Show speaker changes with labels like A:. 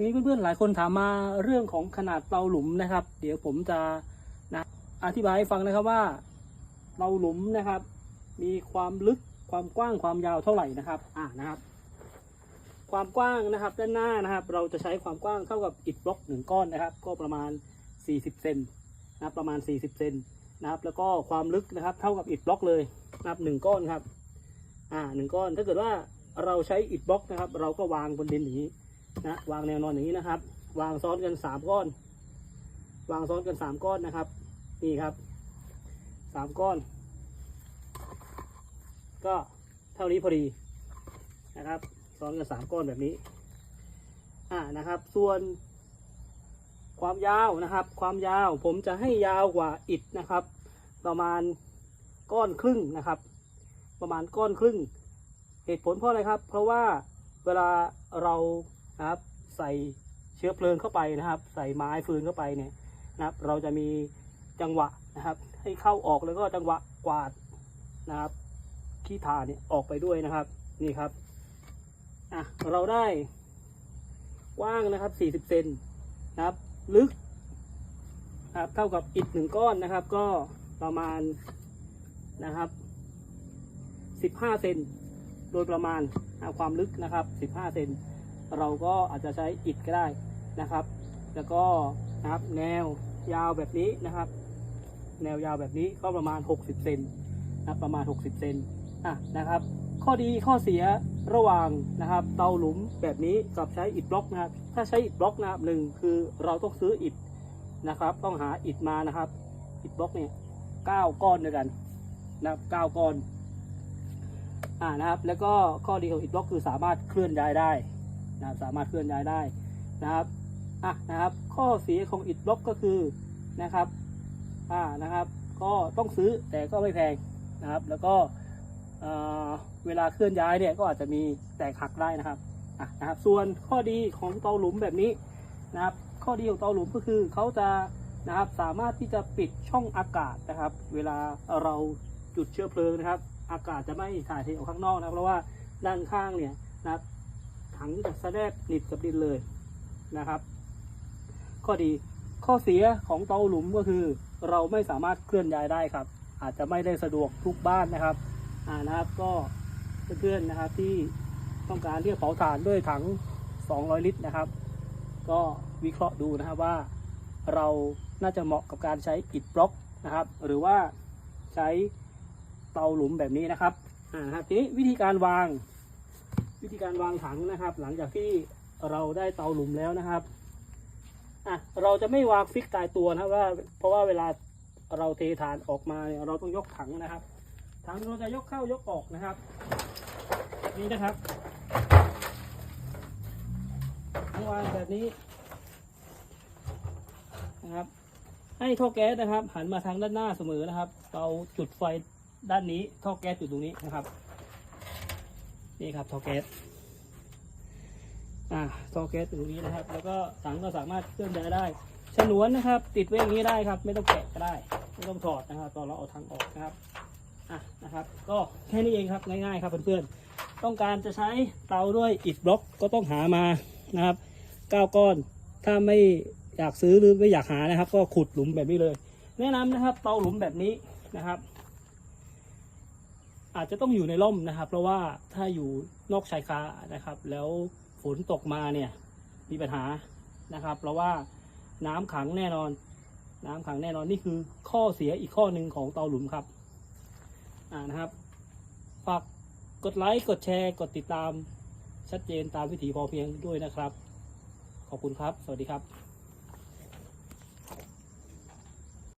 A: มีเพื่อนๆหลายคนถามมาเรื่องของขนาดเตาหลุมนะครับ เดี๋ยวผมจะนะอธิบายให้ฟังนะครับว่าเตาหลุมนะครับ มีความลึกความกว้างความยาวเท่าไหร่นะครับอ่านะครับ ความกว้างนะครับด้านหน้านะครับ เราจะใช้ความกว้างเท่ากับอิฐบล็อกหนึ่งก้อนนะครับ ก็ประมาณ 40เซนนะครับประมาณ 40เซนนะครับแล้วก็ความลึกนะครับเท่ากับอิฐบล็อกเลยนะครับหนึ่งก้อนครับอ่าหนึ่งก้อนถ้าเกิดว่าเราใช้อิฐบล็อกนะครับ เราก็วางบนดินอย่างนี้ นะวางแนวนอนอย่างนี้นะครับ วางซ้อนกันสามก้อน วางซ้อนกันสามก้อนนะครับ นี่ครับสามก้อน ก็เท่านี้พอดีนะครับซ้อนกันสามก้อนแบบนี้อ่านะครับ ส่วน ความยาวนะครับ ความยาวผมจะให้ยาวกว่าอิฐนะครับ ประมาณก้อนครึ่งนะครับ ประมาณก้อนครึ่ง เหตุผลเพราะอะไรครับ เพราะว่าเวลาเรา นะครับ ใส่เชื้อเพลิงเข้าไปนะครับ ใส่ไม้ฟืนเข้าไปเนี่ยนะครับ เราจะมีจังหวะนะครับ ให้เข้าออกแล้วก็จังหวะกวาดนะครับขี้ทาเนี่ยออกไปด้วยนะครับนี่ครับอะเราได้กว้างนะครับ 40เซนนะครับ ลึกนะครับเท่ากับอิฐหนึ่งก้อนนะครับ ก็ประมาณนะครับ 15เซนโดยประมาณความลึกนะครับ 15เซน เราก็อาจจะใช้อิฐก็ได้นะครับ แล้วก็นะครับแนวยาวแบบนี้นะครับ แนวยาวแบบนี้ก็ประมาณ 60เซนนะประมาณ 60เซนอะนะครับ ข้อดีข้อเสียระหว่างนะครับ เตาหลุมแบบนี้กับใช้อิฐบล็อกนะครับถ้าใช้อิฐบล็อกนะครับหนึ่งคือเราต้องซื้ออิฐนะครับ ต้องหาอิฐมานะครับ อิฐบล็อกเนี่ยเก้าก้อนด้วยกันนะครับเก้าก้อนอ่านะครับ แล้วก็ข้อดีของอิฐบล็อกคือสามารถเคลื่อนย้ายได้ นะสามารถเคลื่อนย้ายได้นะครับอะนะครับ ข้อเสียของอิฐบล็อกก็คือนะครับอ่านะครับ ก็ต้องซื้อแต่ก็ไม่แพงนะครับ แล้วก็เเวลาเคลื่อนย้ายเนี่ยก็อาจจะมีแตกหักได้นะครับอะนะครับ ส่วนข้อดีของเตาหลุมแบบนี้นะครับ ข้อดีของเตาหลุมก็คือเขาจะนะครับสามารถที่จะปิดช่องอากาศนะครับ เวลาเราจุดเชื้อเพลิงนะครับ อากาศจะไม่ถ่ายเทออกข้างนอกนะครับเพราะว่าด้านข้างเนี่ยนะครับ ถังจะแสแนบหนิดกับดินเลยนะครับ ข้อดีข้อเสียของเตาหลุมก็คือ เราไม่สามารถเคลื่อนย้ายได้ครับ อาจจะไม่ได้สะดวกทุกบ้านนะครับอ่านะครับก็เพื่อนๆนะครับที่ต้องการที่จะเผาถ่านด้วยถัง 200 ลิตรนะครับ ก็วิเคราะห์ดูนะครับว่าเราน่าจะเหมาะกับการใช้อิฐบล็อกนะครับ หรือว่าใช้เตาหลุมแบบนี้นะครับอ่านะครับทีนี้วิธีการวาง วิธีการวางถังนะครับ หลังจากที่เราได้เตาหลุมแล้วนะครับอะเราจะไม่วางฟิกตายตัวนะว่า เพราะว่าเวลาเราเทถ่านออกมาเนี่ยเราต้องยกถังนะครับถังเราจะยกเข้ายกออกนะครับ นี่นะครับวางแบบนี้นะครับ ให้ท่อแก๊สนะครับ หันมาทางด้านหน้าเสมอนะครับ เราจุดไฟด้านนี้ท่อแก๊สอยู่ตรงนี้นะครับ นี่ครับท่อแก๊สอ่าท่อแก๊สอยู่ตรงนี้นะครับ แล้วก็ถังก็สามารถเคลื่อนย้ายได้ฉนวนนะครับ ติดไว้อย่างนี้ได้ครับ ไม่ต้องแกะก็ได้ ไม่ต้องถอดนะครับ ตอนเราเอาถังออกนะครับอะนะครับ ก็แค่นี้เองครับง่ายๆครับเพื่อนๆต้องการจะใช้เตาด้วยอิฐบล็อกก็ต้องหามานะครับก้าก้อนถ้าไม่อยากซื้อหรือไม่อยากหานะครับ ก็ขุดหลุมแบบนี้เลย แนะนำนะครับ เตาหลุมแบบนี้นะครับ อาจจะต้องอยู่ในร่มนะครับ เพราะว่าถ้าอยู่นอกชายคานะครับ แล้วฝนตกมาเนี่ยมีปัญหานะครับ เพราะว่าน้ำขังแน่นอน น้ำขังแน่นอนนี่คือข้อเสียอีกข้อหนึ่งของเตาหลุมครับอ่านะครับฝากกดไลค์กดแชร์กดติดตามชัดเจนตามวิถีพอเพียงด้วยนะครับ ขอบคุณครับ สวัสดีครับ